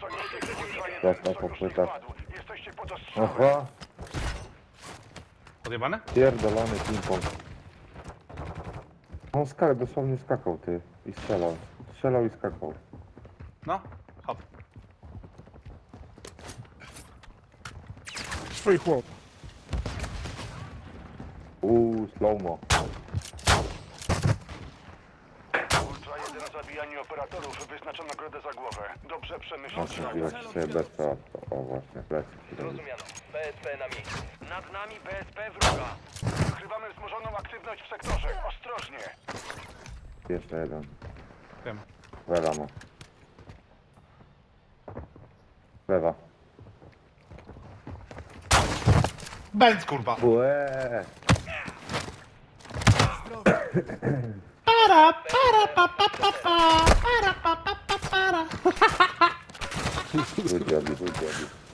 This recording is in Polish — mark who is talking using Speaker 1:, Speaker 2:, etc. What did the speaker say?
Speaker 1: Sojusznicy ultra 1
Speaker 2: Dostał
Speaker 1: do
Speaker 2: po
Speaker 1: sojusznych
Speaker 2: płytach.
Speaker 1: padł. Jesteście pod ostrzałem.
Speaker 2: Aha,
Speaker 3: Odjebane?
Speaker 2: pierdolony ping-pong. On skak, dosłownie skakał, ty. I strzelał. Strzelał i skakał.
Speaker 3: No, hop.
Speaker 4: Swój chłop.
Speaker 2: Uuu, slow-mo.
Speaker 1: Ultra 1 na zabijanie operatorów wyznacza nagrodę za głowę. Dobrze przemyśl
Speaker 2: Muszę zbiwać sobie bez co. O, właśnie, plecy.
Speaker 5: Zrozumiano. BSP na miejscu.
Speaker 1: Nad nami PSP wroga. Wykrywamy wzmożoną aktywność w sektorze. Ostrożnie.
Speaker 2: Jeszcze jeden.
Speaker 3: Wiem.
Speaker 2: Lewa ma. Lewa.
Speaker 3: Benz, kurwa!
Speaker 2: Łeee!
Speaker 3: Para, para, pa, pa, pa, pa, para, pa, pa, pa, para.
Speaker 2: Ludzie, ludzie, ludzie.